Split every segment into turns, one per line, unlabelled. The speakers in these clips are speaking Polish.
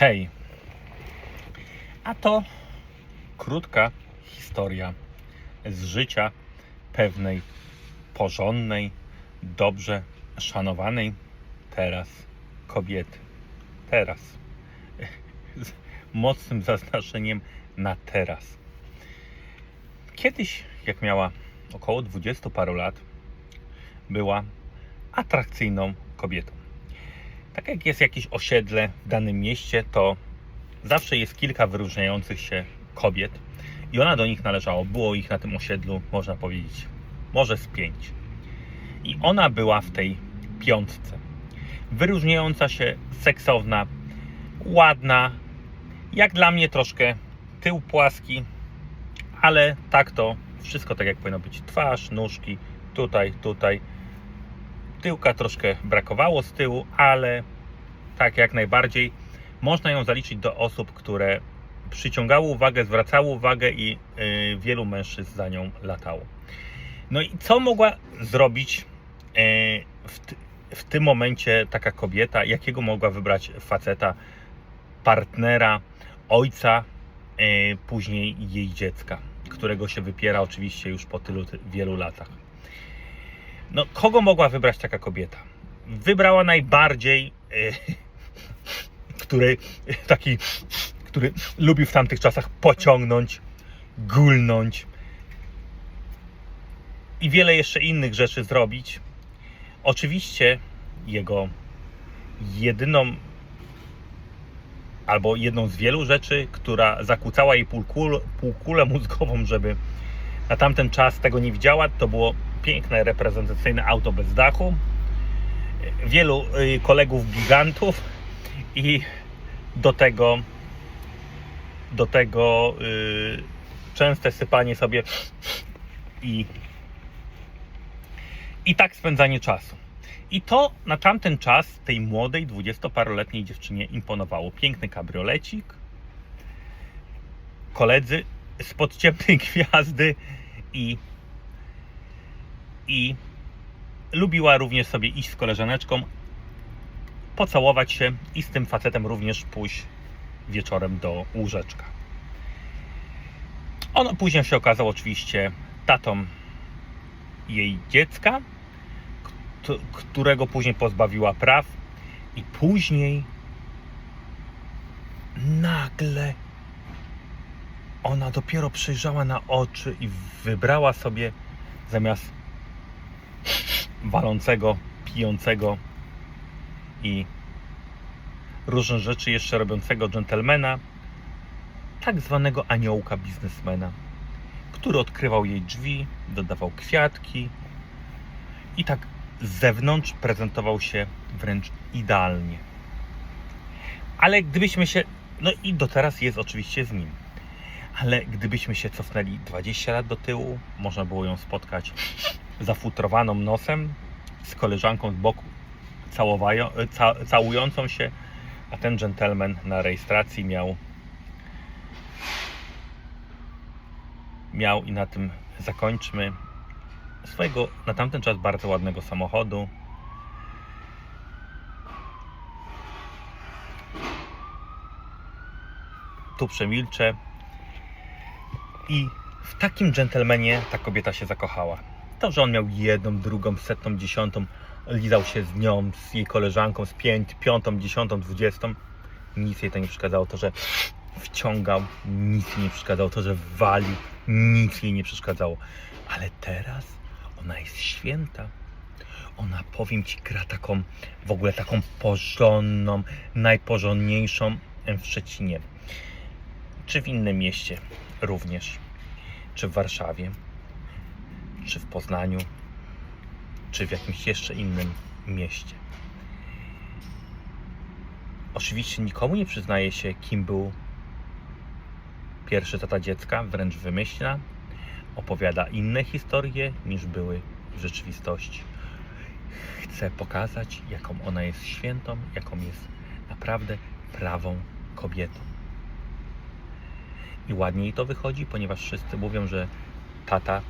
Hej. A to krótka historia z życia pewnej porządnej, dobrze szanowanej teraz kobiety. Teraz. Z mocnym zaznaczeniem na teraz. Kiedyś, jak miała około 20 paru lat, była atrakcyjną kobietą. Tak jak jest jakieś osiedle w danym mieście, to zawsze jest kilka wyróżniających się kobiet i ona do nich należała. Było ich na tym osiedlu, można powiedzieć, może z pięć. I ona była w tej piątce. Wyróżniająca się, seksowna, ładna, jak dla mnie troszkę tył płaski, ale tak to wszystko tak jak powinno być. Twarz, nóżki, tutaj, tutaj. Tyłka troszkę brakowało z tyłu, ale tak jak najbardziej można ją zaliczyć do osób, które przyciągały uwagę, zwracały uwagę i y, wielu mężczyzn za nią latało. No i co mogła zrobić y, w, w tym momencie taka kobieta? Jakiego mogła wybrać faceta, partnera, ojca, y, później jej dziecka, którego się wypiera oczywiście już po tylu ty- wielu latach. No, kogo mogła wybrać taka kobieta? Wybrała najbardziej, y, który taki, który lubił w tamtych czasach pociągnąć, gulnąć i wiele jeszcze innych rzeczy zrobić. Oczywiście jego jedyną albo jedną z wielu rzeczy, która zakłócała jej półkul, półkulę mózgową, żeby na tamten czas tego nie widziała, to było piękne, reprezentacyjne auto bez dachu, wielu y, kolegów gigantów i do tego do tego y, częste sypanie sobie i i tak spędzanie czasu. I to na tamten czas tej młodej, dwudziestoparoletniej dziewczynie imponowało. Piękny kabriolecik, koledzy spod ciemnej gwiazdy i i lubiła również sobie iść z koleżaneczką, pocałować się i z tym facetem również pójść wieczorem do łóżeczka. On później się okazał oczywiście tatą jej dziecka, którego później pozbawiła praw i później nagle ona dopiero przyjrzała na oczy i wybrała sobie zamiast walącego, pijącego i różne rzeczy jeszcze robiącego dżentelmena, tak zwanego aniołka biznesmena, który odkrywał jej drzwi, dodawał kwiatki i tak z zewnątrz prezentował się wręcz idealnie. Ale gdybyśmy się, no i do teraz jest oczywiście z nim, ale gdybyśmy się cofnęli 20 lat do tyłu, można było ją spotkać zafutrowaną nosem, z koleżanką z boku całowają, ca, całującą się, a ten gentleman na rejestracji miał miał i na tym zakończmy swojego na tamten czas bardzo ładnego samochodu. Tu przemilczę. I w takim dżentelmenie ta kobieta się zakochała. To, że on miał jedną, drugą, setną, dziesiątą, lizał się z nią, z jej koleżanką, z pięć, piątą, dziesiątą, dwudziestą. Nic jej to nie przeszkadzało. To, że wciągał, nic jej nie przeszkadzało. To, że walił, nic jej nie przeszkadzało. Ale teraz ona jest święta. Ona, powiem Ci, gra taką, w ogóle taką porządną, najporządniejszą w Szczecinie. Czy w innym mieście również. Czy w Warszawie czy w Poznaniu, czy w jakimś jeszcze innym mieście. Oczywiście nikomu nie przyznaje się, kim był pierwszy tata dziecka, wręcz wymyśla. Opowiada inne historie niż były w rzeczywistości. Chce pokazać, jaką ona jest świętą, jaką jest naprawdę prawą kobietą. I ładniej to wychodzi, ponieważ wszyscy mówią, że tata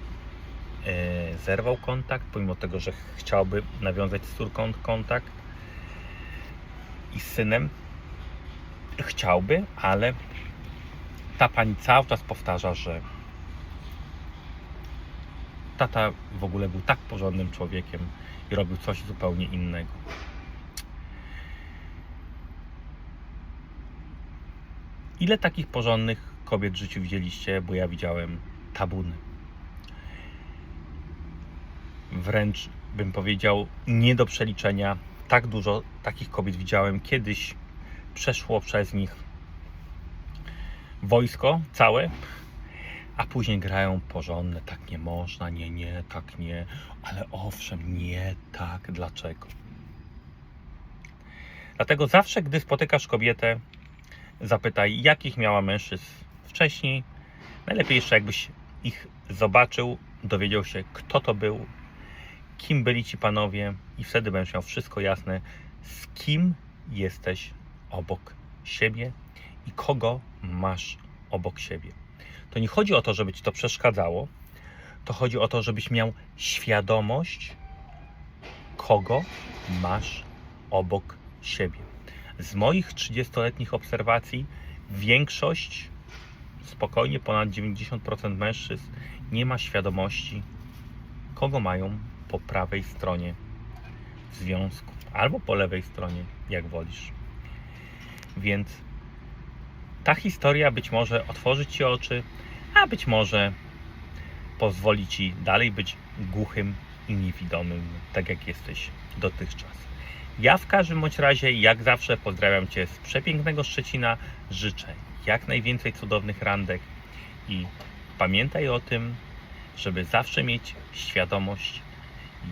e, zerwał kontakt, pomimo tego, że chciałby nawiązać z córką kontakt i z synem. chciałby, ale ta pani cały czas powtarza, że tata w ogóle był tak porządnym człowiekiem i robił coś zupełnie innego. Ile takich porządnych kobiet w życiu widzieliście? Bo ja widziałem tabuny. Wręcz bym powiedział nie do przeliczenia. Tak dużo takich kobiet widziałem kiedyś. Przeszło przez nich wojsko całe, a później grają porządne. Tak nie można, nie, nie, tak nie, ale owszem, nie, tak, dlaczego? Dlatego zawsze, gdy spotykasz kobietę, zapytaj, jakich miała mężczyzn wcześniej. Najlepiej jeszcze, jakbyś ich zobaczył, dowiedział się, kto to był, kim byli ci panowie, i wtedy będziesz miał wszystko jasne, z kim jesteś obok siebie i kogo masz obok siebie. To nie chodzi o to, żeby ci to przeszkadzało, to chodzi o to, żebyś miał świadomość, kogo masz obok siebie. Z moich 30-letnich obserwacji większość, spokojnie ponad 90% mężczyzn nie ma świadomości, kogo mają po prawej stronie związku, albo po lewej stronie, jak wolisz. Więc ta historia być może otworzy Ci oczy, a być może pozwoli Ci dalej być głuchym i niewidomym, tak jak jesteś dotychczas. Ja w każdym bądź razie, jak zawsze, pozdrawiam Cię z przepięknego Szczecina. Życzę jak najwięcej cudownych randek i pamiętaj o tym, żeby zawsze mieć świadomość,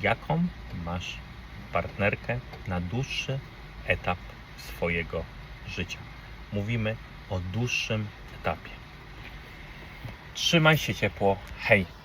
jaką masz partnerkę na dłuższy etap swojego życia. Mówimy o dłuższym etapie. Trzymaj się ciepło. Hej!